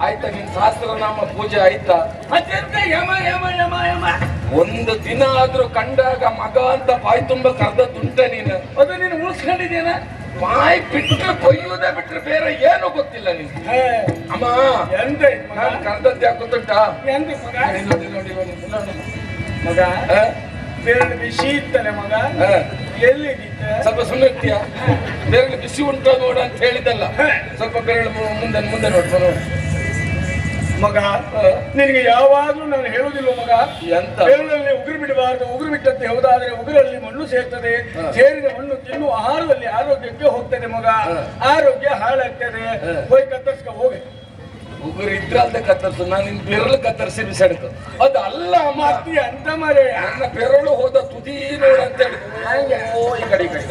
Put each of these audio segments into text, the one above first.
ಆಯ್ತಾ ನಿನ್ ಸಹಸ್ರನಾಮ ಪೂಜೆ ಆಯ್ತಾ? ಅತ್ಯಂತ ಯಮ ಯಮ ಯಮ ಯಮ. ಒಂದು ದಿನ ಆದ್ರೂ ಕಂಡಾಗ ಮಗ ಅಂತ ಬಾಯಿ ತುಂಬ ಕರೆದದ್ದುಂಟ ನೀನು. ಅದು ನೀನು ಉಳಿಸ್ಕೊಂಡಿದ್ದೇನ ಬಾಯಿ ಬಿಟ್ಟು ಕೊಯ್ಯುವುದೇ ಬಿಟ್ರೆ ಬೇರೆ ಏನು ಗೊತ್ತಿಲ್ಲ ನಿನ್ಗೆ ಅಮ್ಮ ಎಂತ ಮಗ? ನಾನು ಕರೆದದ್ದು ಯಾಕೆ ಗೊತ್ತುಂಟ? ಮಗ? ನೋಡಿ, ಇಲ್ಲಿ ನೋಡಿ, ನೋಡಿ, ಮಗ ಹ? ಬೇರೆ ಬಿಸಿ ಇತ್ತಲೆ ಮಗ? ಹ? ಎಲ್ಲಿದ್ದಿತ್ತ? ಸ್ವಲ್ಪ ಸುಮ್ಮನೆ ಇರ್ತೀಯ? ಬೆರಳು ಬಿಸಿ ಉಂಟು ನೋಡ ಅಂತ ಹೇಳಿದ್ದಲ್ಲ. ಸ್ವಲ್ಪ ಬೆರಳು ಮುಂದೆ ಮುಂದೆ ನೋಡ್ಕೊ ನೋಡು ಮಗ ನಿನಗೆ ಯಾವಾಗಲೂ ನಾನು ಹೇಳುವುದಿಲ್ಲ ಮಗ. ಎಂತ? ಬೆರಳಲ್ಲಿ ಉಗುರು ಬಿಡಬಾರದು ಉಗುರು ಬಿಟ್ಟಂತೆ ಹೌದಾದ್ರೆ ಉಗುರಲ್ಲಿ ಮಣ್ಣು ಸೇರ್ತದೆ. ಸೇರಿದ ಮಣ್ಣು ತಿನ್ನು ಆಹಾರದಲ್ಲಿ ಆರೋಗ್ಯಕ್ಕೆ ಹೋಗ್ತದೆ ಮಗ. ಆರೋಗ್ಯ ಹಾಳಾಗ್ತದೆ. ಹೋಗಿ ಕತ್ತರಿಸ್ಕ ಹೋಗಿ. ಉಗುರು ಇದ್ರಲ್ದೆ ಕತ್ತರಿಸು ನಾನು ನಿನ್ ಬೆರಳು ಕತ್ತರಿಸಿ ಬಿಸಾಡಿತು ಅದು ಅಲ್ಲ ಮಾತಿ ಅಂತ ಮರೆ ನನ್ನ ಬೆರಳು ಹೋದ ತುದಿ ನೋಡಂತ ಅಂತ ಹೇಳಿ ಈ ಕಡೆ ಈ ಕಡೆ.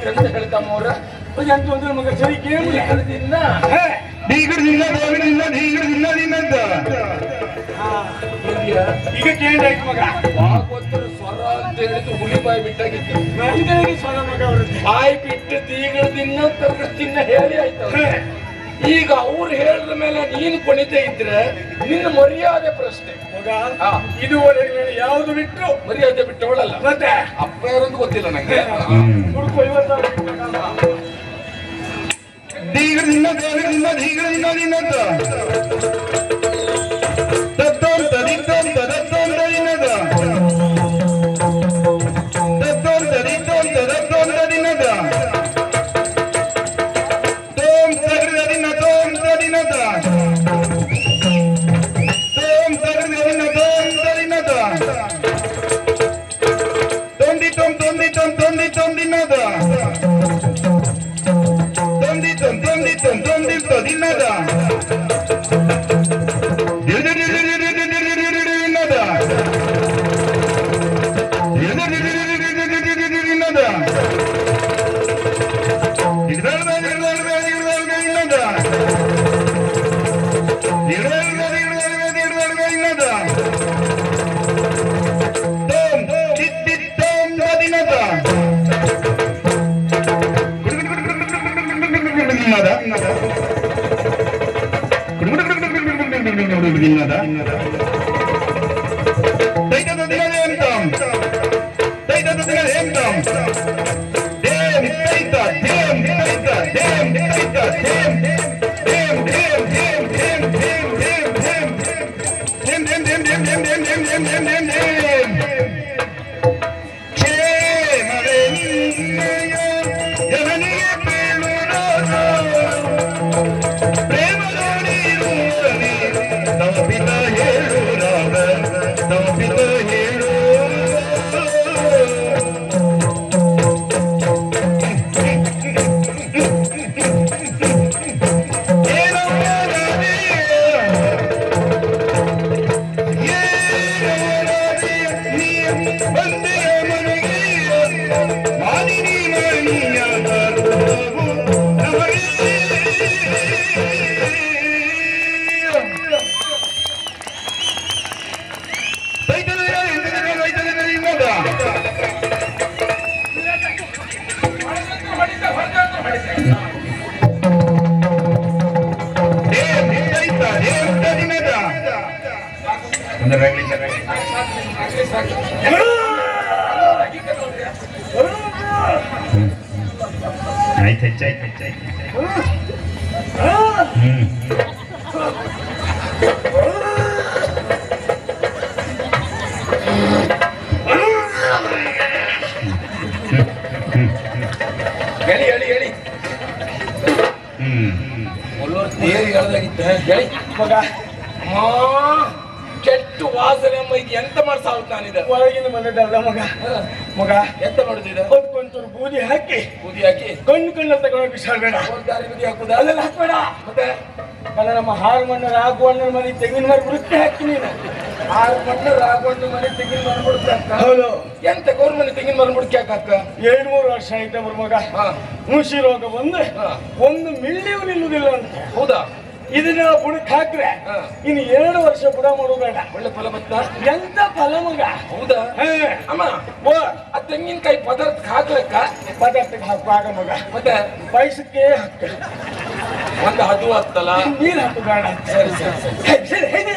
ಕನ್ನಡ ಹೇಳ್ತಾಮವ್ರ ಭಜಂತು ಅಂದ್ರೆ ನಮಗೆ ಸರಿ ಕೇಳಿಲ್ಲ ಢೀಗಡದಿಲ್ಲ ದೇವಡಿಲ್ಲ ಢೀಗಡದಿಲ್ಲ ನಿನ್ನಂತ ಈಗ ಕೇಂದ್ರಾಯ್ತು ಮಗ ಭಾಗವತರ ಸ್ವರ ಅಂತ ಹೇಳಿದ್ದು ಹುಲಿ ಬಾಯಿ ಬಿಟ್ಟಾಗಿತ್ತು ಸ್ವರ ಮಗ ಬಾಯಿ ಬಿಟ್ಟು ತೀಗಡದಿನ್ನ ತಿನ್ನ ಹೇಳಿ ಆಯ್ತು ಈಗ ಅವ್ರು ಹೇಳಿದ ಮೇಲೆ ನೀನು ಕುಣಿತ ಇದ್ರೆ ನಿನ್ನ ಮರ್ಯಾದೆ ಪ್ರಶ್ನೆ. ಇದುವರೆಗೆ ನಾನು ಯಾವ್ದು ಬಿಟ್ಟು? ಮರ್ಯಾದೆ ಬಿಟ್ಟವಳಲ್ಲ ಮತ್ತೆ? ಅಪ್ಪ ಯಾರಂತ ಗೊತ್ತಿಲ್ಲ ನಂಗೆ. ಹುಡುಕು ಐವತ್ತಾರು ಮಗ. ನಿನ್ನದ kingdom. ಮಗ. ಕೆಟ್ಟು ವಾಸನೆ ಅಮ್ಮ ಇದು ಎಂತ ಮಾಡ್ಸಾವ್ ನಾನಿದೆ? ಒಳಗಿನ ಮನೆದಲ್ಲ ಮಗ? ಮಗ ಎಂತ ಮಾಡುದಿದೆ? ಅದಕ್ಕೊಂಚೂರು ಬೂದಿ ಹಾಕಿ. ಬೂದಿ ಹಾಕಿ? ಕಣ್ಣು ಕಣ್ಣು ತಗೊಂಡು ಬಿಸಾಡಬೇಡ. ಒಂದ್ ದಾರಿ ಬೂದಿ ಹಾಕುದ? ಅಲ್ಲೆಲ್ಲ ಹಾಕ್ಬೇಡ. ಮತ್ತೆ ಅಲ್ಲ ನಮ್ಮ ಹಾರು ಮಣ್ಣು ಅಣ್ಣನ ಮನೆ ತೆಂಗಿನ ಮರ ಬಿಡುತ್ತೆ ಹಾಕಿ ನೀನು. ಹಾಲು ಮಣ್ಣು ರಾಗೊಂಡು ಮನೆ ತೆಂಗಿನ ಮರ ಬಿಡುತ್ತೆ ಹೌದು. ಎಂತ ಗೌರ್ ಮನೆ ತೆಂಗಿನ ಮರ ಬಿಡ್ಕೆ ಹಾಕ ಎರಡು ಮೂರು ವರ್ಷ ಆಯ್ತು ಅವ್ರ ಮಗ. ಹುಷಿ ಮುಷಿ ರೋಗ ಬಂದು ಹಾ. ಒಂದು ಮಿಲ್ಲಿಯೂ ನಿಲ್ಲುವುದಿಲ್ಲ ಅಂತ. ಹೌದಾ? ಇದನ್ನ ಬುಡಕ್ ಹಾಕ್ರೆ. ಇನ್ನು ಎರಡು ವರ್ಷ ಬುಡ ಮಾಡೋಬೇಡ ಒಳ್ಳೆ ಫಲ ಬತ್ತ? ಎಂತ ಫಲ ಮಗ? ಹೌದಾ? ಅಮ್ಮ ಓ ಆ ತೆಂಗಿನಕಾಯಿ ಪದಾರ್ಥ ಹಾಕ್ಲಕ್ಕ? ಪದಾರ್ಥಕ್ಕೆ ಹಾಕುವಾಗ ಮಗ. ಮತ್ತೆ? ಬಯಸಕ್ಕೆ ಹಾಕ ಒಂದು ಅದು ಹತ್ತಲ್ಲ ನೀರು ಹಾಕು ಬೇಡ ಸರಿ ಸರಿ ಸರಿ. ಹೇಗೆ?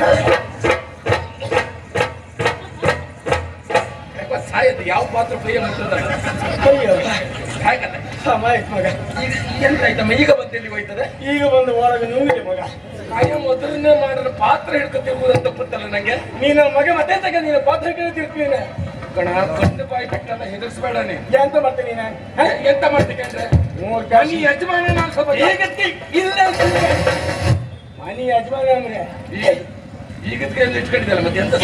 ಆಯ್ತು ಪಾತ್ರ ಕೈಯ ಹಾಗಲ್ಲ. ಮಗ. ಈಗ ಎಂತ ಆಯ್ತಮ್ಮ ಈಗ ಹೋಯ್ತದೆ? ಈಗ ಬಂದು ಒಳಗ ನೋವಿದೆ ಮಗ. ಆಯ ಮೊದಲನೇ ಮಾಡಿದ ಪಾತ್ರ ಅಂತ ಗೊತ್ತಲ್ಲ ನಂಗೆ? ನೀನ ಮಗ ಮತ್ತೆ ತಗ ನೀನು ಪಾತ್ರ ಕೇಳ್ತಿರ್ತೀನಿ ಕಣ ಕಣ್ಣು ಬಾಯಿ ಬಿಟ್ಟಲ್ಲ ಹೆದರ್ಸ್ಬೇಡ ನೀ ಎಂತ ಮಾಡ್ತೀನಿ ನೀನು? ಎಂತ ಮಾಡ್ತೀನಿ ಅಂದ್ರೆ ನೀ ಯಜಮಾನ ನಾನು ಸ್ವಲ್ಪ ಇಲ್ಲ ಮನಿ ಯಜಮಾನ ಅಂದ್ರೆ ಈಗ ಎಲ್ಲಿ ಇಟ್ಕೊಂಡಿದ್ದಲ್ಲ ಮತ್ತೆ ಎಂತ?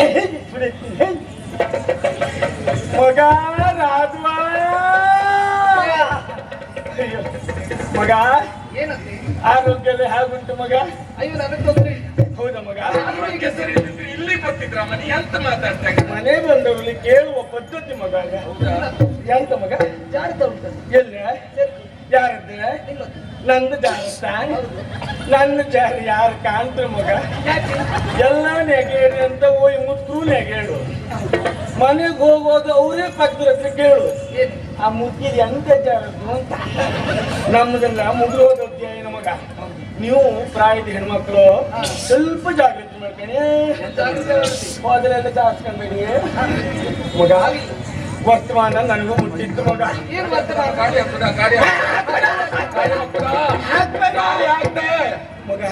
ಮಗ ರಾಜವ ಮಗ ಏನಂತೆ? ಆರೋಗ್ಯದ ಹಾಗುಂಟು ಮಗ? ಅಯ್ಯೋ ನನಗೆ ತೊಂದ್ರೆ ಹೌದಾ ಮಗ? ಆರೋಗ್ಯ ಸರಿ ಇದ್ದಿದ್ರೆ ಇಲ್ಲಿ ಬರ್ತಿದ್ರಮ್ಮ ಮನೆ ಎಂತ ಮಾತಾಡ್ತಾ? ಮನೆ ಬಂದವರಲ್ಲಿ ಕೇಳುವ ಪದ್ಧತಿ ಮಗ ಎಂತ ಮಗ? ಜಾಡ್ತಾ ಉಂಟು. ಎಲ್ಲ ಯಾರದ್ದು? ನಂದು ಜಾರತ್ತ ನನ್ನ ಜಾರಿ ಯಾರು ಕಾಣ್ತಾರೆ ಮಗ? ಎಲ್ಲ ನೆಗೇಡಿ ಅಂತ ಹೋಗಿ ಮುತ್ತು ನೆಗೇಡು ಮನೆಗೆ ಹೋಗೋದು ಅವರೇ ಪಕ್ಕದ ಹತ್ರ ಕೇಳು. ಆ ಮುತ್ತಿದ ಎಂತ ಜಾರ ಅಂತ. ನಮ್ಮದೆಲ್ಲ ಮುಗಿದು ಹೋದ ಮಗ. ನೀವು ಪ್ರಾಯದ ಹೆಣ್ಮಕ್ಳು ಸ್ವಲ್ಪ ಜಾಗೃತಿ ಮಾಡ್ಕೊಳ್ಳಿ ಹೋದ್ರೆ ಜಾಸ್ಕೊಂಬೇಡಿ ಮಗ ವರ್ತಮಾನ ನನಗೂ ಮುಟ್ಟಿತ್ತು ಮಗ. ಮಗ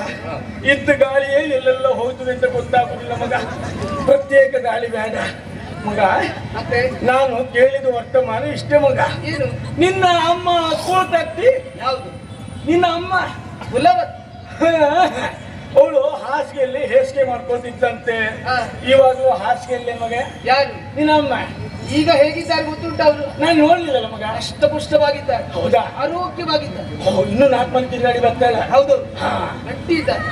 ಇದ್ದ ಗಾಳಿಯೇ ಎಲ್ಲೆಲ್ಲ ಹೋಯ್ತು ಅಂತ ಗೊತ್ತಾಗುದಿಲ್ಲ ಮಗ. ಪ್ರತ್ಯೇಕ ಗಾಳಿ ಬೇಡ. ಮಗ ನಾನು ಕೇಳಿದ ವರ್ತಮಾನ ಇಷ್ಟೇ ಮಗ. ಏನು? ನಿನ್ನ ಅಮ್ಮ ಕೂತತ್ತಿ ಯಾವುದು? ನಿನ್ನ ಅಮ್ಮ? ಅವಳು ಹಾಸಿಗೆಯಲ್ಲಿ ಹೇಸಿಗೆ ಮಾಡ್ಕೊತಿದ್ದಂತೆ. ಇವಾಗ ಹಾಸಿಗೆಯಲ್ಲಿ ಹಾಸಿಗೆಯಲ್ಲೇ ಮಗ. ಯಾರು? ನಿನ್ನ ಅಮ್ಮ. ಈಗ ಹೇಗಿದ್ದಾರೆ ಗೊತ್ತುಂಟು ಅವರು? ನಾನು ನೋಡಲಿಲ್ಲ ಮಗ ಅಷ್ಟಪುಷ್ಟವಾಗಿದ್ದಾರೆ. ಹೌದಾ? ಆರೋಗ್ಯವಾಗಿದ್ದಾರೆ. ಇನ್ನೂ ನಾಲ್ಕು ಮಂದಿ ತಿರುಗಾಡಿ ಬರ್ತಾಳ ಹೌದು. ಗಟ್ಟಿ ಇದ್ದಾರೆ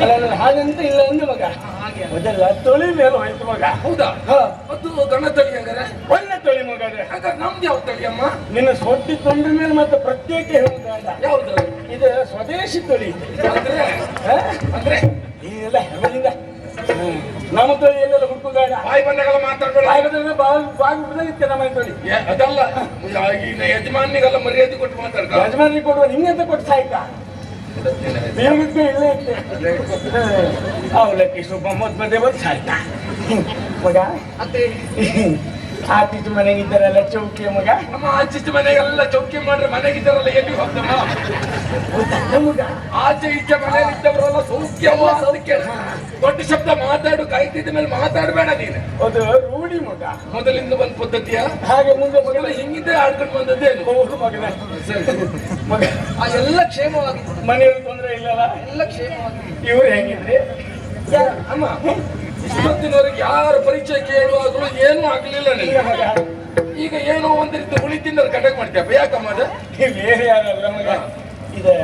ಅಲ್ಲ ಅಲ್ಲ, ಹಾಗಂತ ಇಲ್ಲ ಅಂದ ಮಗ. ಹಾಗೆ. ಮೊದಲ ತೊಳಿ ಮೇಲೆ ಹೋಯ್ತು ಮಗ. ಹೌದಾ? ಅದು ಮತ್ತು ಗಣ ತಳಿ ಹಂಗಾರೆ ಒಳ್ಳೆ ತೊಳಿ ಮಗ ಹಾಗಾದ್ರೆ ನಮ್ದು ಯಾವ ತಳಿ ಅಮ್ಮ? ನಿನ್ನ ಸೊಟ್ಟಿ ತೊಂಡ ಮೇಲೆ ಮತ್ತೆ ಪ್ರತ್ಯೇಕ ಹೇಳುವುದಾದ ಯಾವ್ದು? ಇದು ಸ್ವದೇಶಿ ತೊಳಿ. ಅಂದ್ರೆ? ಅಂದ್ರೆ? ಇದೆಲ್ಲ ಹೆಮಲಿಂದ ನಮ್ಮ ತೊಳಿ ಎಲ್ಲೆಲ್ಲ ಹುಡುಕುಗಾಡ ಬಾಯಿ ಬಂದಾಗೆಲ್ಲ ಮಾತಾಡ್ಬೇಡ ಬಾಯಿ ಬಾಗಿ ಬಾಗಿ ಬಿಡಲಿಕ್ಕೆ ನಮ್ಮ ತೊಳಿ ಏ, ಅದಲ್ಲ. ಈಗ ಯಜಮಾನಿಗೆಲ್ಲ ಮರ್ಯಾದೆ ಕೊಟ್ಟು ಮಾತಾಡ್ತಾರೆ ಯಜಮಾನಿಗೆ ಕೊಡುವ ಅಂತ ಕೊಟ್ಟು ಸಾಯ್ತಾ? ದೇವಕ್ಕೆ ಇಲ್ಲೇ ಇತ್ತೆ. ಅವಲಕ್ಕಿ ಸುಬ್ಬ ಮೊದ್ ಮಧ್ಯೆ ಬಂದು ಸಾಯ್ತಾ? ಮಗ? ಮತ್ತೆ ಆತಿಥು ಮನೆಗಿದ್ದಾರಲ್ಲ ಚೌಕಿ ಮಗ. ನಮ್ಮ ಆಚೀಚೆ ಮನೆಗೆಲ್ಲ ಚೌಕಿ ಮಾಡ್ರೆ ಮನೆಗಿದ್ದಾರಲ್ಲ ಎಲ್ಲಿ ಮಗ ಆಚೆ ಈಚೆ ಮನೆಯಲ್ಲಿ ಇದ್ದವರೆಲ್ಲ ಸೌಖ್ಯವ ಅದಕ್ಕೆ ದೊಡ್ಡ ಶಬ್ದ ಮಾತಾಡು ಕಾಯ್ತಿದ್ದ ಮೇಲೆ ಮಾತಾಡಬೇಡ ನೀನು. ಅದು ರೂಢಿ ಮಗ. ಮೊದಲಿಂದ ಬಂದ ಪದ್ಧತಿಯ? ಹಾಗೆ ಮುಂದೆ ಮಗನ ಮಗನ ಹಿಂಗಿದ್ದೆ ಆಡ್ಕೊಂಡು ಬಂದದ್ದೇ ಮಗನ. ಮಗ. ಎಲ್ಲ ಕ್ಷೇಮವಾಗಿ. ಮನೆಯಲ್ಲಿ ತೊಂದರೆ ಇಲ್ಲಲ್ಲ ಎಲ್ಲ ಕ್ಷೇಮವಾಗಿ. ಇವ್ರು ಹೆಂಗಿದ್ರಿ? ಅಮ್ಮ. ಇಷ್ಟೊತ್ತಿನವರೆಗೆ ಯಾರ ಪರಿಚಯ ಕೇಳುವಾಗಲೂ ಏನೂ ಆಗ್ಲಿಲ್ಲ ನೀವು ನನಗೆ. ಈಗ ಏನೋ ಒಂದು ರೀತಿ ಹುಳಿ ತಿನ್ನೋರು ಕಟಕ್ ಮಾಡ್ತೀಯಪ್ಪ ಯಾಕಮ್ಮ ಅದು? ಬೇರೆ ಯಾರಲ್ಲ ಮಗ ಇದೆ.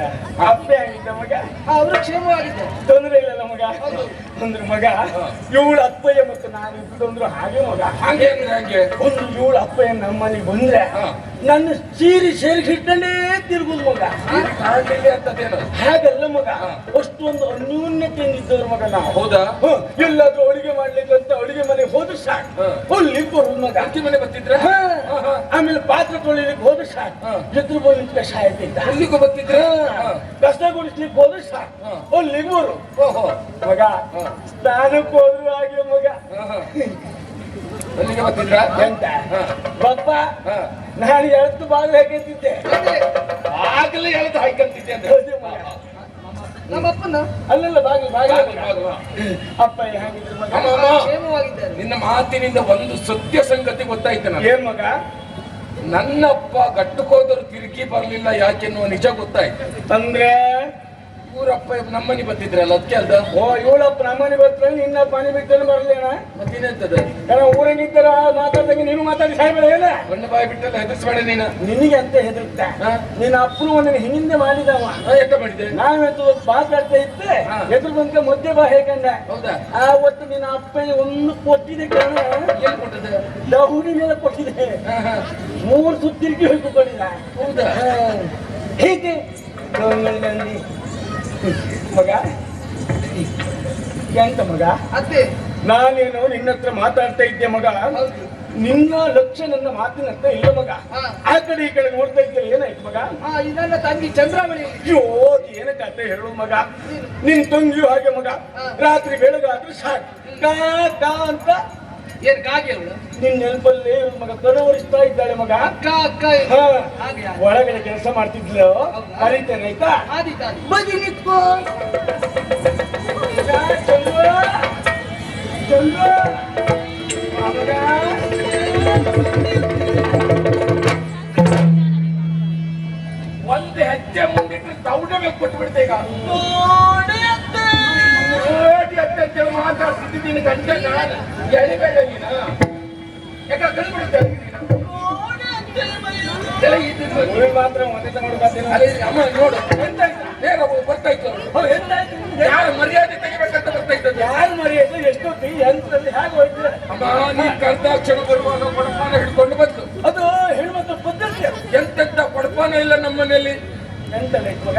ಅಪ್ಪೆ ಆಗಿದ್ದ ಮಗ ಅವರು ಕ್ಷೇಮವಾಗಿದ್ದ ತೊಂದರೆ ಇಲ್ಲ ಮಗ ಅಂದ್ರೆ ಮಗ ಇವಳು ಅಪ್ಪಯ್ಯ ಮತ್ತೆ ನಾನು ಇಬ್ಬರು ಹಾಗೆ ಮಗ. ಹಾಗೆ ಅಂದ್ರೆ ಹಂಗೆ? ಒಂದು ಇವಳು ಅಪ್ಪಯ್ಯ ನಮ್ಮ ಮನೆಗೆ ಬಂದ್ರೆ. ನನ್ನ ಸೀರಿ ಸೇರಿಸಿ ಇಟ್ಟಂಡೇ ತಿರುಗುದು ಮಗ. ಹಾಗಲ್ಲ ಮಗ. ಅಷ್ಟೊಂದು ಅನ್ಯೂನ್ಯತೆಯಿಂದ ಇದ್ದವ್ರು ಮಗ ನಾವು. ಹೌದಾ? ಎಲ್ಲಾದ್ರೂ ಅಡುಗೆ ಮಾಡ್ಲಿಕ್ಕೆ ಅಂತ ಅಡುಗೆ ಮನೆಗೆ ಹೋದ್ರೆ ಸಾಕು. ಅಲ್ಲಿ ಬರುದು ಮಗ. ಅಕ್ಕಿ ಮನೆ ಬರ್ತಿದ್ರೆ. ಆಮೇಲೆ ಪಾತ್ರೆ ತೊಳಿಲಿಕ್ಕೆ ಹೋದ್ರೆ ಸಾಕು. ಎದುರು ಬಂದು ಸಾಯ್ತಿದ್ದ ಅಲ್ಲಿಗೂ ಬರ್ತಿದ್ರೆ? ಕಷ್ಟ ಗುಡಿಸ್ಲಿಕ್ಕೆ ಹೋದ್ರೆ ಸಾಕು. ಅಲ್ಲಿಗೆ ಬರು ಓಹೋ. ಮಗ. ಸ್ನಾನಕ್ಕೆ ಹೋದ್ರು ಹಾಗೆ ಮಗ. ಬರ್ತಿದ್ರ? ಎಂತ. ಬಪ್ಪ ನಾನು ಎಳ್ತು ಬಾಗಿಲು ಹಾಕಿದ್ದೆ ಆಗಲೇ ಎಳ್ತು ಹಾಕಂತಿದ್ದೆ ಅಲ್ಲಲ್ಲ ಬಾಗಿಲು ಬಾಗಿಲು. ಅಪ್ಪ ಹೇಗಿದ್ರು ಮಗ? ಅಮ್ಮ, ಅಮ್ಮ. ಕ್ಷೇಮವಾಗಿದ್ದಾರೆ. ನಿನ್ನ ಮಾತಿನಿಂದ ಒಂದು ಸತ್ಯ ಸಂಗತಿ ಗೊತ್ತಾಯ್ತು ನನಗೆ. ಏನ್ ಮಗ? ನನ್ನಪ್ಪ ಗಟ್ಟುಕೋದರು ತಿರುಗಿ ಬರಲಿಲ್ಲ ಯಾಕೆನ್ನುವ ನಿಜ ಗೊತ್ತಾಯ್ತು. ಅಂದ್ರೆ? ಊರಪ್ಪ ನಮ್ಮನಿ ಬರ್ತಿದ್ರಲ್ಲ ಅದಕ್ಕೆ ಅಲ್ದ ಓ ಇವಳಪ್ಪ ನಮ್ಮನೆ ಬರ್ತಾನೆ ನಿನ್ನ ಪಾನಿ ಬಿಟ್ಟನು ಬರ್ಲೇನ ಮತ್ತಿನೆಂತದ ಕಾರಣ ಊರಾಗಿದ್ದಾರ ಮಾತಾಡ್ದಂಗೆ ನೀನು ಮಾತಾಡಿ ಸಾಯ್ಬೇಡ ಏನ? ಬಣ್ಣ ಬಾಯಿ ಬಿಟ್ಟಲ್ಲ ಹೆದರ್ಸ್ಬೇಡ ನೀನು. ನಿನಗೆ ಅಂತ ಹೆದರ್ತ? ನಿನ್ನ ಅಪ್ಪನು ಒಂದಿನ ಹಿಂದೆ ಮಾಡಿದವ. ಎತ್ತ ಎಂತ ಮಾಡಿದೆ? ನಾವಂತೂ ಮಾತಾಡ್ತಾ ಇದ್ದೆ. ಎದುರು ಬಂದ ಮಧ್ಯೆ ಬಾ ಹೇಗಂದ? ಹೌದಾ? ಆ ಆವತ್ತು ನಿನ್ನ ಅಪ್ಪ ಒಂದು ಕೊಟ್ಟಿದೆ ಕಾರಣ ಏನ್ ಕೊಟ್ಟದ? ದಹುಡಿ ಮೇಲೆ ಕೊಟ್ಟಿದೆ. ಮೂರು ಸುತ್ತಿರ್ಗಿ ಹೋಗಿಕೊಂಡಿಲ್ಲ ಹೌದಾ? ಹೀಗೆ. ಗಂಗಲ್ಲಿ ಮಗ? ಎಂತ ಮಗ? ಅತ್ತೆ. ನಾನೇನು ನಿನ್ನ ಹತ್ರ ಮಾತಾಡ್ತಾ ಇದ್ದೆ ಮಗ. ನಿನ್ನ ಲಕ್ಷ ನನ್ನ ಮಾತಿನಂತ ಇಲ್ಲ ಮಗ. ಆ ಕಡೆ ಈ ಕಡೆ ನೋಡ್ತಾ ಇದ್ದೆ ಏನಾಯ್ತು ಮಗ? ಇದನ್ನ ತಂಗಿ ಚಂದ್ರಾವಳಿ. ಅಯ್ಯೋ ಏನ ಕತೆ ಹೇಳು ಮಗ. ನಿನ್ ತಂಗಿಯು ಹಾಗೆ ಮಗ. ರಾತ್ರಿ ಬೆಳಗಾದ್ರೆ ಸಾಕು. ಕಾ ಕಾ ಅಂತ. ಏನ್ ಕಾಗೆ ನಿನ್ ನೆನಪಲ್ಲಿ ಮಗ. ಕನವರಿಸ್ತಾ ಇದ್ದಾಳೆ ಮಗ? ಅಕ್ಕ ಅಕ್ಕ ಒಳಗಡೆ ಕೆಲಸ ಮಾಡ್ತಿದ್ಲು. ಕರೀತೇನೆ ಆಯ್ತಾ. ಬದಿ ನಿಂತ್ಕೋ. ಒಂದು ಹೆಜ್ಜೆ ಮುಂದಿಟ್ಟು ತೌಡವೇ ಕೊಟ್ಟು ಬಿಡ್ತೆ ಈಗ. ನೋಡಿ ಅತ್ತೆ. ಮಾತಾಡ್ತಿದ್ದೀನಿ ಗಂಟೆ ಎಳಿಬೇಡ ನೀನು. ಯಾಕೆ ಕಂಡ್ಬಿಡುತ್ತೆ ಮಾತ್ರ. ಅಮ್ಮ ನೋಡು ಎಂತಾಯ್ತು ಬೇಗ ಬರ್ತಾಯ್ತು ಅವ್ರು ಎಂತಾಯ್ತು? ಯಾರು ಮರ್ಯಾದೆ ತೆಗಿಬೇಕಂತ ಬರ್ತಾಯ್ತು ಯಾರು ಮರ್ಯಾದೆ ಎಷ್ಟೊತ್ತಿ ಎಂತಲ್ಲಿ ಹೇಗೆ ಹೋಯ್ತು ಅಮ್ಮ ನೀ ಕರ್ದಾಕ್ಷಣ ಬರುವಾಗ ಕೊಡಪಾನ ಹಿಡ್ಕೊಂಡು ಬಂತು ಅದು ಹೆಣ್ಮಕ್ಳ ಪದ್ಧತಿ. ಎಂತೆಂತ ಕೊಡಪಾನ ಇಲ್ಲ ನಮ್ಮ ಮನೆಯಲ್ಲಿ?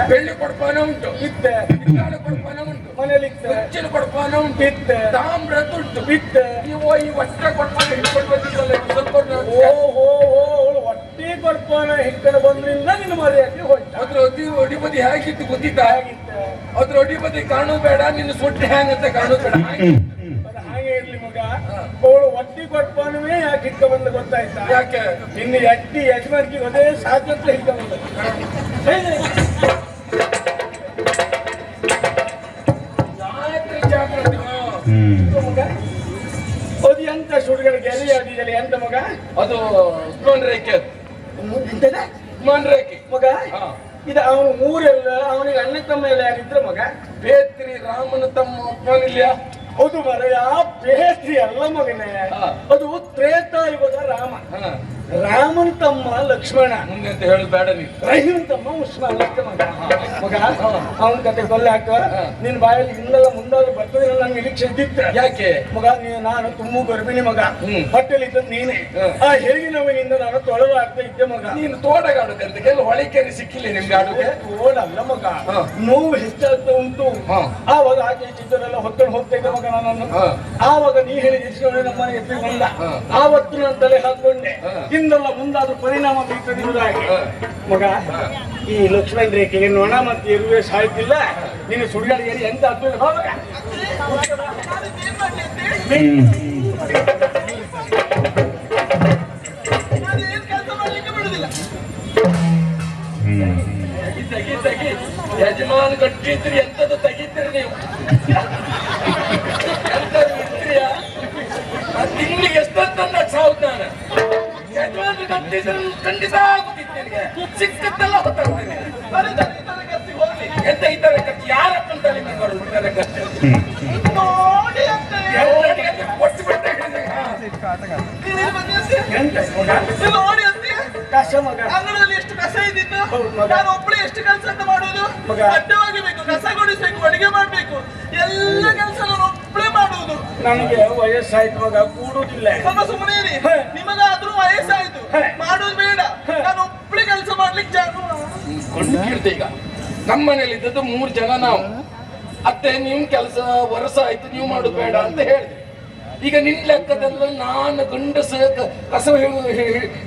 ಬೆಳ್ಳಿ ಕೊಡಪಾನ ಉಂಟು ಇತ್ತೆ ಹಿತ್ತಾಳೆ ಕೊಡಪಾನ ಉಂಟು ಮನೇಲಿ ಇತ್ತೆ ಹೆಚ್ಚಿನ ಕೊಡಪಾನ ಉಂಟು ಇತ್ತೆ ತಾಮ್ರ ಉಂಟು ಇತ್ತೆ ನೀವು ಈ ಒಟ್ಟ ಕೊಡಪಾನ ಹಿಡ್ಕೊಂಡು ಬಂದಿದ್ದಲ್ಲ ಸ್ವಲ್ಪ ಓ ಕೊಡ್ಪಾನ ಹಿಡ್ಕೊಂಡು ಬಂದ್ರಿಂದ ನಿನ್ನ ಮರ್ಯಾದೆ ಹೋಯ್ತು? ಅದ್ರ ಒಡಿ ಒಡಿಬದಿ ಹೇಗಿತ್ತು ಗೊತ್ತಿದ್ದ ಹಾಗಿತ್ತೆ ಅದ್ರ ಒಡಿಪದಿ ಕಾಣು ಬೇಡ ನಿನ್ನ ಸೊಟ್ಟಿ ಹ್ಯಾಂಗಂತ ಕಾಣು ಬೇಡ. ಹಾಗೆ. ಇರ್ಲಿ ಮಗ. ಅವಳು ಒಟ್ಟಿ ಕೊಡ್ಪಾನವೇ ಯಾಕೆ ಹಿಕ್ಕ ಬಂದ ಗೊತ್ತಾಯ್ತಾ? ಯಾಕೆ? ನಿನ್ನ ಎಟ್ಟಿ ಯಜಮಾನಿಗೆ ಅದೇ ಸಾಕಂತ ಹಿಕ್ಕ ಬಂದ. ಅದು ಎಂತ ಸುಡುಗಡೆ ಗೆರೆ ಆಡಿದಲ್ಲ ಎಂತ ಮಗ? ಅದು ಉಸ್ಮಾನ್ ಉಸ್ಮಾನ್ ರೇಖೆ ಮಗ. ಇದು ಅವನು ಮೂರೆಲ್ಲ ಅವನಿಗೆ ಅಣ್ಣ ತಮ್ಮ ಎಲ್ಲ ಯಾರಿದ್ರ ಮಗ? ಬೇತ್ರಿ ರಾಮನ ತಮ್ಮ ಇಲ್ಯಾ ಹೌದು ಯಾ ಬೇತ್ರಿ ಅಲ್ಲ ಮಗನೇ. ಅದು ತ್ರೇತಾಯುಗದ ರಾಮ. ರಾಮನ್ ತಮ್ಮ ಲಕ್ಷ್ಮಣ. ಅಂತ ಹೇಳುದು ಬೇಡ ನೀನು ತಮ್ಮ ಉಷ್ಣ ಲಕ್ಷ್ಮಣ ಮಗ. ಅವನ ಕತೆ ಕೊಲ್ಲೆ ಹಾಕ ನಿನ್ ಬಾಯಲ್ಲಿ ಹಿಂದೆಲ್ಲ ಮುಂದಾದ್ರು ಬರ್ತದೆ ನನ್ನ ನಂಗೆ ನಿರೀಕ್ಷೆ ಇದ್ದಿತ್ತು. ಯಾಕೆ? ಮಗ ನೀನು ನಾನು ತುಂಬು ಗರ್ಭಿಣಿ ಮಗ. ಹೊಟ್ಟೆಲಿ ಇದ್ದದ್ ನೀನೆ. ಆ ಹೆರಿಗೆ ನೋವಿನಿಂದ ನಾನು ತೊಳೆದು ಆಗ್ತಾ ಇದ್ದೆ ಮಗ. ನೀನು ತೋಟಗಾಡುಗಂತ ಕೆಲವು ಹೊಳಿಕೆರೆ ಸಿಕ್ಕಿಲ್ಲ ನಿಮ್ಗೆ ಆಡುಗೆ ತೋಡಲ್ಲ ಮಗ. ನೋವು ಹೆಚ್ಚಾಗ್ತಾ ಉಂಟು. ಆವಾಗ ಆಚೆ ಚಿತ್ರರೆಲ್ಲ ಹೊತ್ತೊಂಡು ಹೋಗ್ತಾ ಇದ್ದ ಮಗ ನಾನು. ಆವಾಗ ನೀ ಹೇಳಿದ ನಮ್ಮನೆ ನಮ್ಮ ಎತ್ತಿ ಬಂದ ಆವತ್ತು ನಾನು ತಲೆ ಹಾಕೊಂಡೆ. ಹಿಂದೆಲ್ಲ ಮುಂದಾದ್ರೂ ಪರಿಣಾಮ ಬೀಳ್ತದೆ ಹಾ. ಮಗ ಈ ಲಕ್ಷ್ಮಣ ರೇಖೆಗೆ ನೊಣ ಮತ್ತೆ ಇರುವೆ ಸಾಯ್ತಿಲ್ಲ ನೀನು ಸುಳ್ಳಿಯಲ್ಲಿ ಎಂತ ಅದ್ಭುತ ಯಜಮಾನ್ ಕಟ್ಟಿದ್ರಿ ಎಂತದ್ದು ತೆಗಿತೀರಿ ನೀವು ಗಟ್ಟಿದ್ರೆ ಖಂಡಿತ ಆಗುತ್ತಿತ್ತು ನಿನಗೆ ಸಿಕ್ಕತ್ತೆಲ್ಲ ಹೊತ್ತಾಗ್ತೀನಿ ಎಂತ ತರ ಖರ್ಚು ಬರೋದು? ಕೊಟ್ಟು ಬಿಟ್ಟೆ ಕಸ ಮಗ. ಅಂಗಡಿಯಲ್ಲಿ ಎಷ್ಟು ಕಸ ಇದ್ದಿತ್ತು. ನಾನು ಒಬ್ಬಳು ಎಷ್ಟು ಕೆಲಸ ಅಂತ ಮಾಡುವುದು? ಮಗ. ಅಡ್ಡವಾಗಬೇಕು ಕಸ ಗುಡಿಸ್ಬೇಕು ಅಡಿಗೆ ಮಾಡ್ಬೇಕು. ಎಲ್ಲ ಕೆಲಸ ನಾನು ಒಬ್ಬಳೇ ಮಾಡುವುದು. ನನಗೆ ವಯಸ್ಸಾಯ್ತು ಮಗ. ಕೂಡುದಿಲ್ಲ ಸುಮ್ಮನೆ ನಿಮಗಾದ್ರೂ ವಯಸ್ಸಾಯ್ತು. ಮಾಡುದು ಬೇಡ. ನಾನು ಒಬ್ಬಳೇ ಕೆಲಸ ಮಾಡ್ಲಿಕ್ಕೆ ಜಾಗ ಕೊಂಡು ಕೇಳ್ತೆ ಈಗ. ನಮ್ಮ ಮನೇಲಿ ಇದ್ದದ್ದು ಮೂರು ಜನ ನಾವು. ಅತ್ತೆ ನಿಮ್ ಕೆಲಸ ವರ್ಷ ಆಯ್ತು ನೀವು ಮಾಡೋದು ಬೇಡ ಅಂತ ಹೇಳಿದೆ. ಈಗ ನಿನ್ ಲೆಕ್ಕದಲ್ಲ ನಾನು ಗಂಡಸ ಕಸ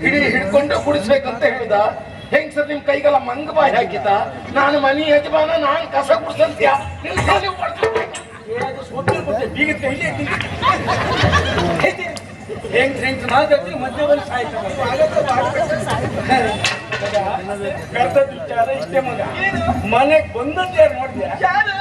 ಹಿಡಿ ಹಿಡ್ಕೊಂಡು ಕುಡಿಸ್ಬೇಕಂತ ಹೇಳಿದ. ಹೆಂಗ್ ಸರ್ ನಿಮ್ ಕೈಗೆಲ್ಲ ಮಂಗ ಬಾಯಿ ಹಾಕಿತ ನಾನು ಮನಿ ಯಜಮಾನ ನಾನ್ ಕಸ ಕುಡ್ಸಂತ್ಯ ನಿನ್ ತಲೆ ಹೊಡ್ದು- ಇಲ್ಲೇ. ಹೆಂಗ್ ಹೆಂಗ್ ಮಾತಾಡ್ತೀನಿ ಮಧ್ಯೆ ಬಂದು ಕರ್ತದ ವಿಚಾರ ಇಷ್ಟೇ ಮಗ. ಮನೆಗೆ ಬಂದದ್ದು ಯಾರು ನೋಡಿದ್ಯಾ? ಯಾರು?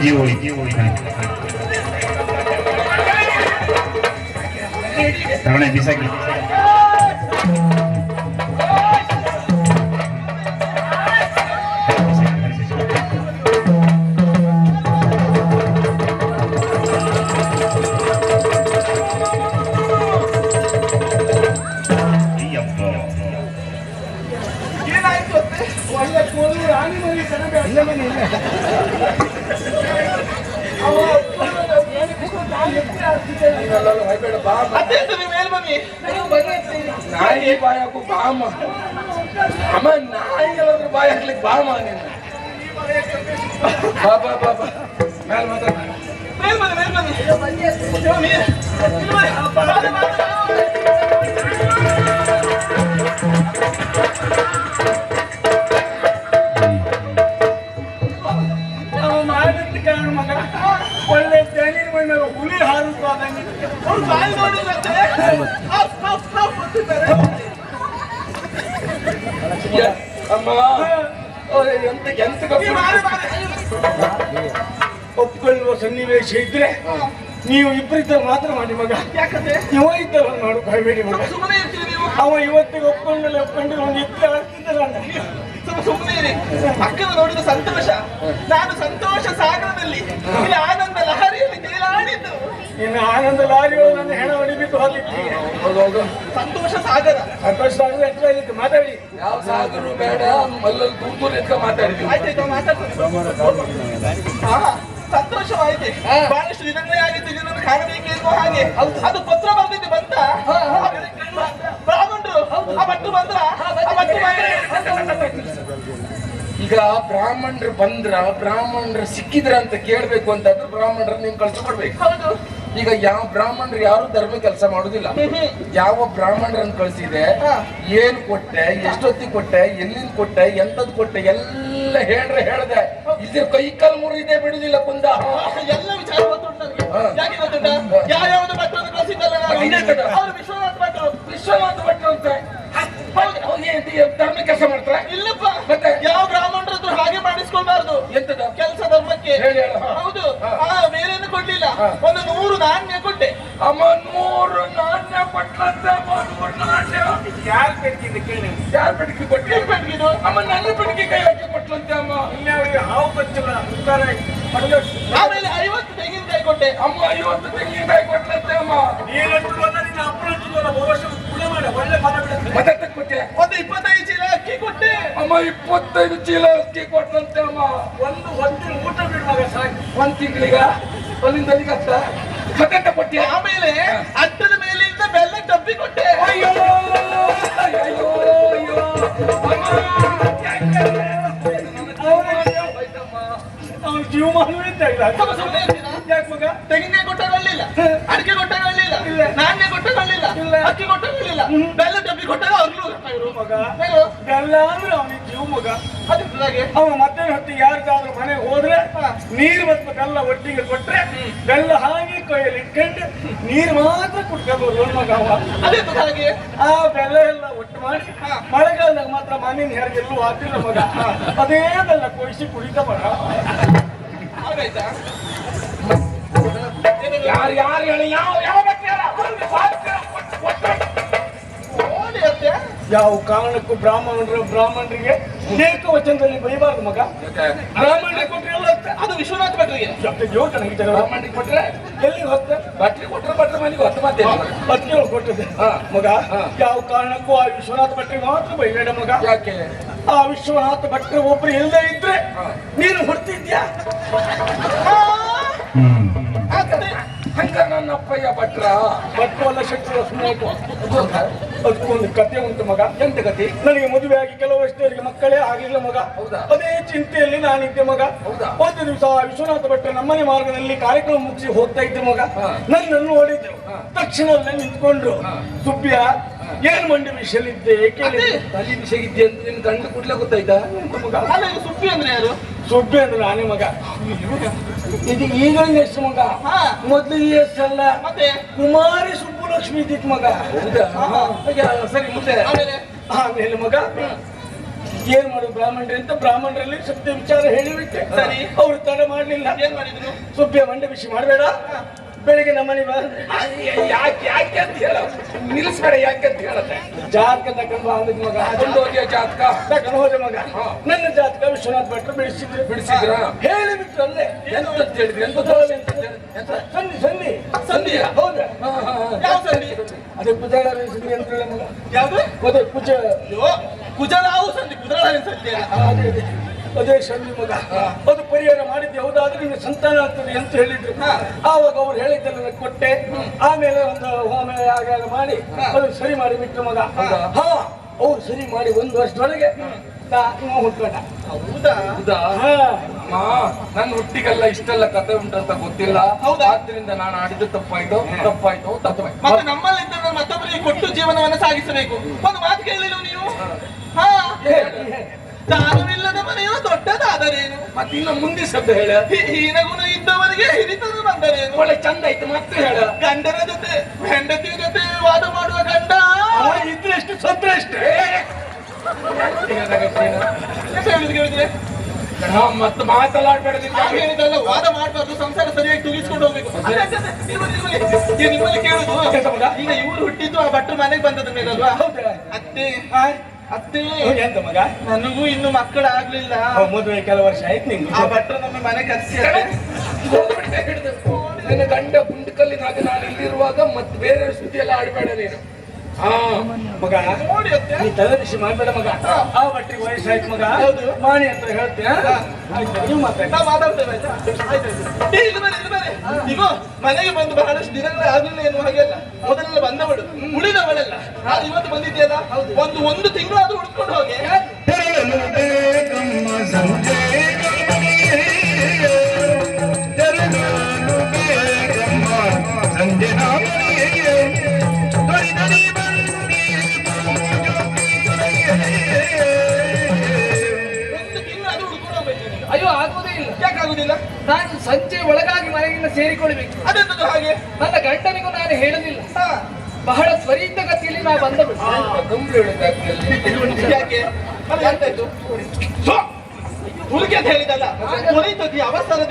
ಒಂಜಿ ಹೋಳಿ ತಗೊಂಡೆ ಬಿಸಾಕಿ ಅಯ್ಯಪ್ಪ ಬಾ ಮೇಲೆ ಮಾತಾಡ ಮೇಲ್ಬನ್ನಿ ಮೇಲ್ಬನ್ನಿ ನೀವು ಬನ್ನಿ ಅತ್ತೆ. ಸ್ವಾಮಿ, ಇಲ್ವೇ? ಬಾರೆ, ಬಾರೆ. ನಾವು ಮಾಡಿದ ಕಾರಣ ಮಗ ಒಳ್ಳೆ ತೆಂಗಿನ ಮಣ್ಣಾಗ ಹುಲಿ ಹಾರುತ್ತ ಅವ್ರು ಬಾಯಿ ನೋಡಿಲ್ಲಂತೆ ಅಪ್ಪ ಅಪ್ಪ ಅಂತಿದ್ದಾರೆ. ಅಮ್ಮ. ಎಂತ. ಒಪ್ಕೊಳ್ಳುವ ಸನ್ನಿವೇಶ ಇದ್ರೆ ನೀವು ಇಬ್ಬರಿದ್ದ ಮಾತ್ರ ಮಾಡಿ ಮಗ. ಯಾಕಂದ್ರೆ? ಇವ ಇದ್ದವ ನೋಡು ಕಾಯ್ಬೇಡಿ ಮಗ. ಅವ ಇವತ್ತಿಗೆ ಒಪ್ಕೊಂಡಲ್ಲ ಒಪ್ಕೊಂಡು ಒಂದು ಇದ್ರೆ ಆಗ್ತಿದ್ದಲ್ಲ ಸುಮ್ಮ- ಸುಮ್ಮನೆ ಅಕ್ಕನ ನೋಡಿದ ಸಂತೋಷ. ನಾನು ಸಂತೋಷ ಸಾಗರದಲ್ಲಿ ಇಲ್ಲಿ ಆನಂದ ಲಹರಿಯಲ್ಲಿ ತೇಲಾಡಿದ್ದು ಇನ್ನು ಆನಂದ ಲಾರಿ ನನ್ನ ಹೆಣ ಹೊಡಿಬೇಕು ಹೋಗ್ಲಿಕ್ಕೆ ಹೋಗು ಹೋಗು ಸಂತೋಷ ಸಾಗರ. ಸಂತೋಷ ಸಾಗರ ಎತ್ತ ಇದಕ್ಕೆ ಮಾತಾಡಿ. ಯಾವ ಸಾಗರ ಬೇಡ ಮಲ್ಲಲ್ಲಿ ದೂರ ದೂರ ಎತ್ಕ ಮಾತಾಡಿದ್ವಿ. ಆಯ್ತಾಯ್ತು ಮಾತಾಡ್ತೀನಿ. ಹಾ ಸಂತೋಷವಾಯ್ತು. ಬಹಳಷ್ಟು ದಿನಗಳೇ ಆಗಿತ್ತು ಇದನ್ನು ಕಾಣಬೇಕೆನ್ನುವ ಹಾಗೆ. ಅದು ಪತ್ರ ಬಂದಿದ್ದು ಬಂತ? ಬ್ರಾಹ್ಮಣರು ಆ ಭಟ್ರು ಬಂದ್ರೆ? ಈಗ ಬ್ರಾಹ್ಮಣರು ಬಂದ್ರ ಬ್ರಾಹ್ಮಣರು ಸಿಕ್ಕಿದ್ರ ಅಂತ ಕೇಳ್ಬೇಕು ಅಂತಂದ್ರೆ ಬ್ರಾಹ್ಮಣರ ನೀವು ಕಳ್ಸಿಕೊಡ್ಬೇಕು. ಹೌದು. ಈಗ ಯಾವ ಬ್ರಾಹ್ಮಣರು ಯಾರು ಧರ್ಮ ಕೆಲಸ ಮಾಡುದಿಲ್ಲ. ಯಾವ ಬ್ರಾಹ್ಮಣರನ್ನು ಕಳ್ಸಿದೆ. ಏನ್ ಕೊಟ್ಟೆ ಎಷ್ಟೊತ್ತಿಗೆ ಕೊಟ್ಟೆ ಎಲ್ಲಿಂದ ಕೊಟ್ಟೆ ಎಂತದ್ ಕೊಟ್ಟೆ ಎಲ್ಲ ಹೇಳ್ರೆ ಹೇಳ್ದೆ. ಇದ್ರ ಕೈ ಕಾಲ್ ಮುರಿದೇ ಬಿಡುದಿಲ್ಲ ಕುಂದ. ಎಲ್ಲ ವಿಚಾರ ವಿಶ್ವನಾಥ್ ಭಟ್ರು. ಅಂತ. ಧರ್ಮ ಕೆಲಸ ಮಾಡ್ತಾರೆ ಇಲ್ಲಪ್ಪ. ಮತ್ತೆ? ಯಾವ ಬ್ರಾಹ್ಮಣರು ಹಾಗೆ ಮಾಡಿಸ್ಕೊಳ್ಬಾರ್ದು. ಎಂತದ ಕೆಲಸ ಧರ್ಮಕ್ಕೆ ಹೇಳಿ ಹೇಳು, ಹಾ. ಹೌದು ಹಾ. ಆ ಬೇರೇನು ಕೊಡ್ಲಿಲ್ಲ ಹಾ. ಒಂದು ನೂರು ನಾಣ್ಯ ಕೊಟ್ಟೆ. ಅಮ್ಮ ನೂರು ನಾಣ್ಯ ಅಮ್ಮ ನೂರು ನಾಣ್ಯ. ಯಾರು ಬೇಕಿದ್ದು ಕೇಳಿ. ಯಾರ್ ಪೆಟ್ಟಿಗೆ ಕೊಟ್ಟಿ? ಬೇಡ್ಗಿದು? ಅಮ್ಮ ನನ್ನ ಪೆಟ್ಟಿಗೆ ಕೈ ಹಾಕಿ ಕೊಟ್ಲಂತೆ ಅಮ್ಮ. ಇಲ್ಲೇ ಅವರಿಗೆ ಹಾವು ಬಚ್ಚಲ್ಲ ಉತ್ತರ ಪಡೆದ ಆಮೇಲೆ ಐವತ್ತು ತೆಂಗಿನಕಾಯಿ ಕೊಟ್ಟೆ. ಅಮ್ಮ ಐವತ್ತು ತೆಂಗಿನಕಾಯಿ ಕೊಟ್ಲಂತೆ ಅಮ್ಮ. ನೀನು ಬಂದ ನಿನ್ನ ಅಪ್ಪನ ಬಹುಶಃ ಪುಣ್ಯ ಮಾಡ. ಒಳ್ಳೆ ಫಲ ಬಿಡ ಕೊಟ್ಟೆ. ಒಂದು ಇಪ್ಪತ್ತೈದು ಚೀಲ ಅಕ್ಕಿ ಕೊಟ್ಟೆ. ಅಮ್ಮ ಇಪ್ಪತ್ತೈದು ಚೀಲ ಅಕ್ಕಿ ಕೊಟ್ಲಂತೆ ಅಮ್ಮ. ಒಂದು ಹೊತ್ತಿನ ಊಟ ಬಿಡುವಾಗ ಸಾಕು. ಒಂದ್ ತಿಂಗಳಿಗ? ಅಲ್ಲಿಂದ ಅಲ್ಲಿಗೆ ಕೊಟ್ಟೆ. ಆಮೇಲೆ ಅಟ್ಟದ ಮೇಲಿಂದ ಬೆಲ್ಲ ಡಬ್ಬಿ ಕೊಟ್ಟೆ. ಅಯ್ಯೋ ಅಯ್ಯೋ ಅಯ್ಯೋ. ಅವನ ತೆಗ್ದ ಸ್ವಲ್ಪ ಸುಮ್ಮನೆ ಇರ್ತೀರಾ? ಯಾಕೆ ಮಗ? ತೆಂಗಿನಕಾಯಿ ಕೊಟ್ಟಾಗಲಿಲ್ಲ ಅಡಿಕೆ ಕೊಟ್ಟಾಗಲಿಲ್ಲ ಇಲ್ಲ. ನಾಣ್ಯ ಕೊಟ್ಟಾಗಲಿಲ್ಲ ಅಕ್ಕಿ ಕೊಟ್ಟಾಗಲಿಲ್ಲ ಬೆಲ್ಲ ಡಬ್ಬಿ ಕೊಟ್ಟಾಗ ಅವ್ರು ಮಗ. ಬೆಲ್ಲ ಅಂದ್ರೆ ಅವನಿಗೆ ಜೀವ ಮಗ. ಅದಕ್ಕೆ ಅವ ಮತ್ತೆ ಹೊತ್ತಿ ಯಾರಿಗಾದ್ರೂ ಮನೆಗೆ ಹೋದ್ರೆ ನೀರು ಮತ್ತು ಬೆಲ್ಲ ಒಟ್ಟಿಗೆ ಕೊಟ್ರೆ ಬೆಲ್ಲ ಹಾಗೆ ಕೈಯಲ್ಲಿ ಇಟ್ಕೊಂಡು ನೀರು ಮಾತ್ರ ಕುಟ್ಕೊಂಡು ಬರುವ ಮಗ ಅವ. ಅದೇ ಹಾಗೆ. ಆ ಬೆಲ್ಲ ಎಲ್ಲ ಒಟ್ಟು ಮಾಡಿ ಮಳೆಗಾಲದಾಗ ಮಾತ್ರ ಮಣ್ಣಿನ ಹೆರಗೆಲ್ಲೂ ಹಾಕಿಲ್ಲ ಮಗ. ಅದೇ ಬೆಲ್ಲ ಕೊಯ್ಸಿ ಕುಡಿತ ಮಗ. ಹಾಗಾಯ್ತಾ? ಯಾರು ಯಾರು ಹೇಳಿ? ಯಾವ ಯಾವ ಯಾವ ಕಾರಣಕ್ಕೂ ಬ್ರಾಹ್ಮಣರು ಬ್ರಾಹ್ಮಣರಿಗೆ ಏಕವಚನದಲ್ಲಿ ಬೈಬಾರ್ದು ಮಗ. ಬ್ರಾಹ್ಮಣರಿಗೆ ಕೊಟ್ಟರೆ ಅದು ವಿಶ್ವನಾಥ ಭಟ್ರಿಗೆ ಯೋಚನೆ ಬ್ರಾಹ್ಮಣಿಗೆ ಕೊಟ್ರೆ ಎಲ್ಲಿ ಹೊತ್ತ ಭಟ್ರಿ ಕೊಟ್ಟರೆ ಬಟ್ರೆ ಮನೆಗೆ ಹೊತ್ತು ಮತ್ತೆ ಪತ್ನಿಗಳು ಕೊಟ್ಟದೆ ಹಾ. ಮಗ ಯಾವ ಕಾರಣಕ್ಕೂ ಆ ವಿಶ್ವನಾಥ ಭಟ್ರಿಗೆ ಮಾತ್ರ ಬೈಬೇಡ ಮಗ. ಯಾಕೆ? ಆ ವಿಶ್ವನಾಥ ಭಟ್ರು ಒಬ್ರು ಇಲ್ಲದೆ ಇದ್ರೆ. ನೀನು ಹುಡ್ತಿದ್ಯಾ ಹಂಗ ನನ್ನ ಅಪ್ಪಯ್ಯ ಭಟ್ರ. ಭಟ್ರು ಅಲ್ಲ ಶಕ್ತಿ ಸುಮ್ಮನೆ ಅದಕ್ಕೂ ಒಂದು ಕಥೆ ಉಂಟು ಮಗ. ಎಂತ ಕತೆ? ನನಗೆ ಮದುವೆ ಆಗಿ ಕೆಲವು ವರ್ಷದವರಿಗೆ ಮಕ್ಕಳೇ ಆಗಿಲ್ಲ ಮಗ? ಅದೇ ಚಿಂತೆಯಲ್ಲಿ ನಾನಿದ್ದೆ ಮಗ? ಒಂದು ದಿವಸ ವಿಶ್ವನಾಥ ಭಟ್ರ ನಮ್ಮನೆ ಮಾರ್ಗದಲ್ಲಿ ಕಾರ್ಯಕ್ರಮ ಮುಗಿಸಿ ಹೋಗ್ತಾ ಇದ್ದೆ ಮಗ. ನನ್ನನ್ನು ನೋಡಿದ್ರು ತಕ್ಷಣ ನಿಂತ್ಕೊಂಡ್ರು. ಸುಬ್ಬಿಯ ಏನ್ ಮಂಡಿ ವಿಷಯಲಿದ್ದೆ ಕೇಳಿ ತಲೆ ವಿಷಯ ಇದ್ದೆ ಅಂತ ನಿನ್ ಗಂಡು ಕೂಡ್ಲೆ ಗೊತ್ತಾಯ್ತಾ? ಸುಬ್ಬಿ ಅಂದ್ರೆ ಯಾರು? ಸುಬ್ಬಿ ಅಂದ್ರೆ ನಾನೇ ಮಗ. ಇದು ಈಗ ಎಷ್ಟು ಮಗ? ಹಾ. ಮೊದ್ಲು ಈ ಹೆಸರಲ್ಲ ಮತ್ತೆ? ಕುಮಾರಿ ಸುಬ್ಬುಲಕ್ಷ್ಮಿ ಇದ್ದಿತ್ತು ಮಗ. ಸರಿ ಮುಂದೆ ಆಮೇಲೆ? ಆಮೇಲೆ ಮಗ? ಏನ್ ಮಾಡು ಬ್ರಾಹ್ಮಣರು ಅಂತ ಬ್ರಾಹ್ಮಣರಲ್ಲಿ ಸತ್ಯ ವಿಚಾರ ಹೇಳಿಬಿಟ್ಟೆ. ಸರಿ. ಅವ್ರು ತಡೆ ಮಾಡ್ಲಿಲ್ಲ. ಏನ್ ಮಾಡಿದ್ರು? ಸುಬ್ಬೆ ಮಂಡೆ ಬಿಸಿ ಮಾಡಬೇಡ ಬೆಳಿಗ್ಗೆ ನಮ್ಮನೆ ಬಾ. ಯಾಕೆ ಯಾಕೆ ಅಂತ ಹೇಳ. ನಿಲ್ಲಿಸ್ಬೇಡ ಯಾಕೆ ಅಂತ ಹೇಳತ್ತೆ. ಜಾತಕ ತಕೊಂಡು ಮಗ. ಅದೊಂದು ಜಾತಕ? ತಕೊಂಡು ಹೋದ ಮಗ. ನನ್ನ ಜಾತಕ ವಿಶ್ವನಾಥ್ ಭಟ್ರು ಬಿಡಿಸಿದ್ರು. ಹೇಳಿ ಹೇಳಿಬಿಟ್ರು ಅಲ್ಲೇ. ಎಂತ ಅಂತ ಹೇಳಿದ್ರಿ ಎಂತ? ಸಂಧಿ ಸಂಧಿ ಸಂಧಿ? ಹೌದಾ. ಯಾವ ಅದೇ ಕುಜಾಳ ಸಂಧಿ ಅಂತ ಹೇಳಿ ಮಗ. ಯಾವ್ದು? ಅದೇ ಕುಜ ಹೌದು ಸಂಧಿ ಕುಜರಾವಿನ ಸಂಧಿ ಅಲ್ಲ. ಅದೇ ಸಣ್ಣ ಮಗ. ಅದು ಪರಿಹಾರ ಮಾಡಿದ್ದು ಯಾವುದಾದ್ರೂ ನಿಮಗೆ ಸಂತಾನ ಆಗ್ತದೆ ಅಂತ ಹೇಳಿದ್ರು ಆವಾಗ ಅವ್ರು ಹೇಳಿದ್ದೆಲ್ಲ ಕೊಟ್ಟೆ. ಆಮೇಲೆ ಒಂದು ಹೋಮ ಆಗಾಗ ಮಾಡಿ ಅದು ಸರಿ ಮಾಡಿ ಬಿಟ್ರು ಮಗ. ಹಾ ಅವ್ರು ಸರಿ ಮಾಡಿ ಒಂದು ವರ್ಷದೊಳಗೆ ನಾ ಇವ ಹುಟ್ಕೊಂಡ ಹೌದಾ? ಹೌದಾ? ಹಾ. ಅಮ್ಮ ನನ್ನ ಹುಟ್ಟಿಗೆಲ್ಲ ಇಷ್ಟೆಲ್ಲ ಕತೆ ಉಂಟಂತ ಗೊತ್ತಿಲ್ಲ. ಹೌದಾ? ಆದ್ರಿಂದ ನಾನು ಆಡಿದ್ದು ತಪ್ಪಾಯ್ತು ತಪ್ಪಾಯ್ತು ತಪ್ಪಾಯ್ತು. ಮತ್ತೆ ನಮ್ಮಲ್ಲಿದ್ದ ಮತ್ತೊಬ್ಬರಿಗೆ ಕೊಟ್ಟು ಜೀವನವನ್ನು ಸಾಗಿಸಬೇಕು. ಒಂದು ಮಾತು ಕೇಳಿಲ್ಲ ನೀವು? ಹಾ. ದಾನವಿಲ್ಲದ ಮನೆಯು ದೊಡ್ಡದಾದರೇನು? ಮತ್ತೆ ಇನ್ನು ಮುಂದೆ ಶಬ್ದ ಹೇಳ. ಹೀನಗುಣ ಇದ್ದವರಿಗೆ ಹಿರಿತನ ಬಂದರೇನು? ಒಳ್ಳೆ ಚಂದ ಐತೆ ಮತ್ತೆ ಹೇಳ. ಗಂಡನ ಜೊತೆ ಹೆಂಡತಿಯ ಜೊತೆ ವಾದ ಮಾಡುವ ಗಂಡ? ಇದ್ರೆ ಎಷ್ಟು ಸತ್ರ ಎಂತ ಹೇಳಿದ್ರು ಮತ್ತೆ ಮಾತನಾಡ್ಬೇಡ ವಾದ ಮಾಡಬಾರ್ದು ಸಂಸಾರ ಸರಿಯಾಗಿ ತುಗಿಸ್ಕೊಂಡು ಹೋಗ್ಬೇಕು. ನಿಮ್ಮಲ್ಲಿ- ಈಗ ಕೇಳುದು. ಈಗ ಇವರು ಹುಟ್ಟಿದ್ದು ಆ ಭಟ್ರು ಮನೆಗೆ ಬಂದದ ಅಲ್ವಾ ಹೌದಾ? ಅತ್ತೆ ಅತ್ತೆ. ಎಂತ ಮಗ ನನಗೂ ಇನ್ನು ಮಕ್ಕಳ ಆಗ್ಲಿಲ್ಲ. ಮದುವೆ ಕೆಲವು ವರ್ಷ ಆಯ್ತು ನಿಂಗೆ ಆ ಭಟ್ರು ನಮ್ಮ ಮನೆ ಕರ್ಸಿ ನನ್ನ ಗಂಡ ಗುಂಡಕಲ್ಲಿ ನಾನು ಇಲ್ಲಿರುವಾಗ ಮತ್ತೆ ಬೇರೆ ಸುದ್ದಿ ಎಲ್ಲ ಆಡ್ಬೇಡ ನೀನು. ಮಗ. ನೀ ತಲೆ ಬಿಸಿ ಮಾಡ್ಬೇಡ ಮಗ. ಆ ಬಟ್ಟಿಗೆ ವಯಸ್ಸಾಯ್ತು ಮಗ. ಹೌದು. ಮಾಣಿ ಅಂತ ಹೇಳ್ತೀಯ ನೀವು ಮಾತಾಡಿ. ನಾವು ಮಾತಾಡ್ತೇವೆ. ಇಗೋ ಮನೆಗೆ ಬಂದು ಬಹಳಷ್ಟು ದಿನಗಳ ಆಗ್ಲಿಲ್ಲ ಹಾಗೆ ಹಾಗೆಲ್ಲ ಮೊದಲೆಲ್ಲ ಬಂದವಳು. ಉಳಿದವಳೆಲ್ಲ. ನಾನು ಇವತ್ತು ಬಂದಿದ್ಯಲ್ಲ? ಒಂದು ಒಂದು ತಿಂಗಳಾದ್ರೂ ಉಳ್ಕೊಂಡು ಹೋಗಿ. ಯಾಕಾಗುದಿಲ್ಲ ನಾನು ಸಂಜೆ ಒಳಗಾಗಿ ಮನೆಯಿಂದ ಸೇರಿಕೊಳ್ಬೇಕು ಅದೆಂತದ್ದು ಹಾಗೆ? ನನ್ನ ಗಂಡನಿಗೂ ನಾನು ಹೇಳಲಿಲ್ಲ ಹಾ. ಬಹಳ ತ್ವರಿತಗತಿಯಲ್ಲಿ ನಾ ನಾವು ಹಿಡಿದಾಕ್ತಲ್ಲಿ. ಯಾಕೆ? ಅದು ಎಂತಾಯ್ತು? ಹುಡುಗಿ ಅಂತ ಹೇಳಿದಲ್ಲ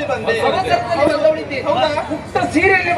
ಬಂದೆ. ಅವಸರದಲ್ಲಿ? ಪುಟ್ಟ ಸೀರೆಯಲ್ಲಿ